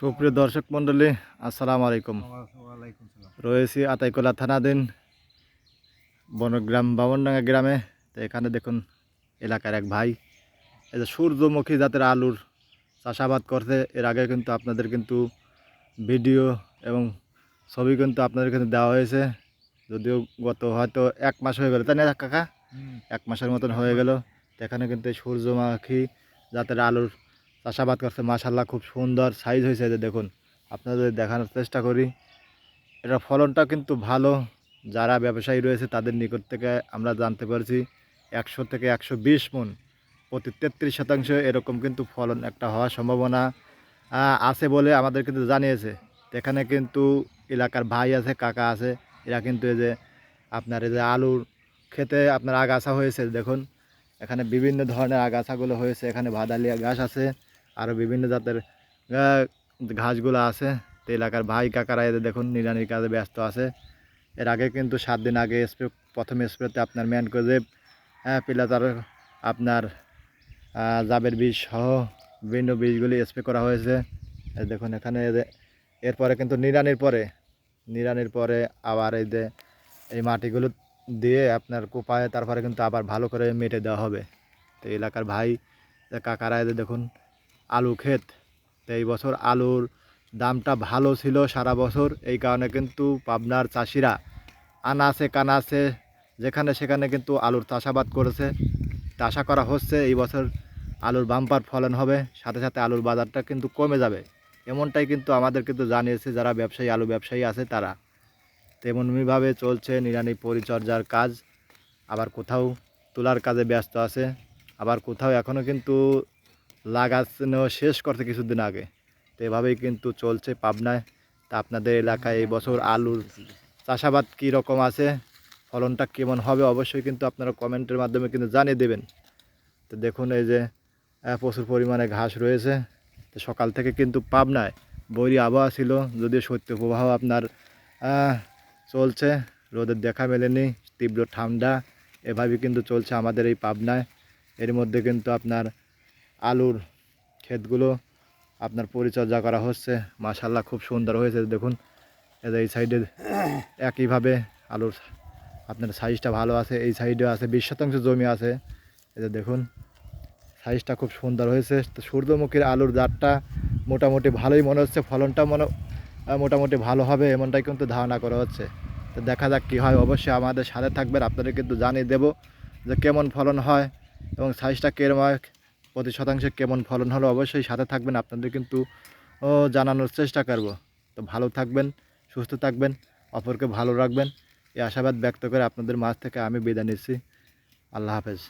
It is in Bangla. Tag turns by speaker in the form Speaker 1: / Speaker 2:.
Speaker 1: সুপ্রিয় দর্শক মণ্ডলী আসসালামু আলাইকুম। রয়েছি আতাইকলা থানাধীন বনগ্রাম বামনডাঙ্গা গ্রামে। তো এখানে দেখুন এলাকার এক ভাই। এই যে সূর্যমুখী জাতের আলুর চাষাবাদ করছে। এর আগে কিন্তু আপনাদের কিন্তু ভিডিও এবং ছবি কিন্তু আপনাদের কিন্তু দেওয়া হয়েছে। যদিও গত হয়তো এক মাস হয়ে গেল। তাই না কাকা? এক মাসের মতন হয়ে গেল। এখানে কিন্তু এই সূর্যমুখী জাতের আলুর চাষাবাদ করছে মাশাল্লাহ খুব সুন্দর সাইজ হয়েছে যে দেখুন। আপনাদের দেখানোর চেষ্টা করি, এটা ফলনটা কিন্তু ভালো। যারা ব্যবসায়ী রয়েছে, তাদের নিকট থেকে আমরা জানতে পারছি, একশো থেকে একশো বিশ মন প্রতি তেত্রিশ শতাংশ এরকম কিন্তু ফলন একটা হওয়ার সম্ভাবনা আছে বলে আমাদের কিন্তু জানিয়েছে। এখানে কিন্তু এলাকার ভাই আছে, কাকা আছে, এরা কিন্তু এই যে আপনার এই যে আলুর খেতে আপনার আগাছা হয়েছে, দেখুন। এখানে বিভিন্ন ধরনের আগাছাগুলো হয়েছে, এখানে ভাদালিয়া ঘাস আছে আরও বিভিন্ন জাতের ঘাসগুলো আছে। তো এলাকার ভাই কাকারা এদের দেখুন, নিরানির কাজে ব্যস্ত আছে। এর আগে কিন্তু সাত দিন আগে স্প্রে, প্রথম স্প্রেতে আপনার ম্যান ম্যানকোজেব হ্যাঁ পিলাতার, আপনার জাবের বীজ সহ বিভিন্ন বীজগুলি স্প্রে করা হয়েছে। দেখুন, এখানে এরপরে কিন্তু নিরানির পরে নিরানির পরে আবার এই যে, এই মাটিগুলো দিয়ে আপনার কোপায় তারপরে কিন্তু আবার ভালো করে মেটে দেওয়া হবে। তো এলাকার ভাই, কাকারা এদের দেখুন, আলু ক্ষেত। তো এই বছর আলুর দামটা ভালো ছিল সারা বছর। এই কারণে কিন্তু পাবনার চাষিরা আনাচে কানাচে যেখানে সেখানে কিন্তু আলুর চাষাবাদ করেছে। আশা করা হচ্ছে এই বছর আলুর বাম্পার ফলন হবে, সাথে সাথে আলুর বাজারটা কিন্তু কমে যাবে। এমনটাই কিন্তু আমাদের কিন্তু জানিয়েছে যারা ব্যবসায়ী, আলু ব্যবসায়ী আছে তারা। তেমনইভাবে চলছে নিরানি পরিচর্যার কাজ। আবার কোথাও তোলার কাজে ব্যস্ত আছে। আবার কোথাও এখনও কিন্তু লাগানো শেষ করতে কিছুদিন আগে। তো এভাবেই কিন্তু চলছে পাবনায়। তা আপনাদের এলাকায় এই বছর আলুর চাষাবাদ কী রকম আছে? ফলনটা কেমন হবে? অবশ্যই কিন্তু আপনারা কমেন্টের মাধ্যমে কিন্তু জানিয়ে দেবেন। তো দেখুন, এই যে প্রচুর পরিমাণে ঘাস রয়েছে। তো সকাল থেকে কিন্তু পাবনায় বৈরী আবহাওয়া ছিল। যদিও শৈত্য প্রবাহ আপনার চলছে। রোদের দেখা মেলেনি, তীব্র ঠান্ডা। এভাবে কিন্তু চলছে আমাদের এই পাবনায়। এর মধ্যে কিন্তু আপনার আলুর ক্ষেতগুলো আপনার পরিচর্যা করা হচ্ছে। মাশাল্লাহ খুব সুন্দর হয়েছে, দেখুন। এই সাইডে একইভাবে আলুর আপনার সাইজটা ভালো আছে, এই সাইডেও আছে, বিশ শতাংশ জমি আছে। যে দেখুন, সাইজটা খুব সুন্দর হয়েছে। তো সূর্যমুখীর আলুর জাতটা মোটামুটি ভালোই মনে হচ্ছে, ফলনটা মনে মোটামুটি ভালো হবে, এমনটাই কিন্তু ধারণা করা হচ্ছে। তো দেখা যাক কী হয়, অবশ্যই আমাদের সাথে থাকবেন, আপনাদের কিন্তু জানিয়ে দেবো যে কেমন ফলন হয় এবং সাইজটা কেরম হয়, প্রতি শতাংশে কেমন ফলন হলো, অবশ্যই সাথে থাকবেন, আপনাদের কিন্তু জানানোর চেষ্টা করব। তো ভালো থাকবেন, সুস্থ থাকবেন, অপরকে ভালো রাখবেন, এই আশাবাদ ব্যক্ত করে আপনাদের মাঝ থেকে আমি বিদায় নিচ্ছি। আল্লাহ হাফেজ।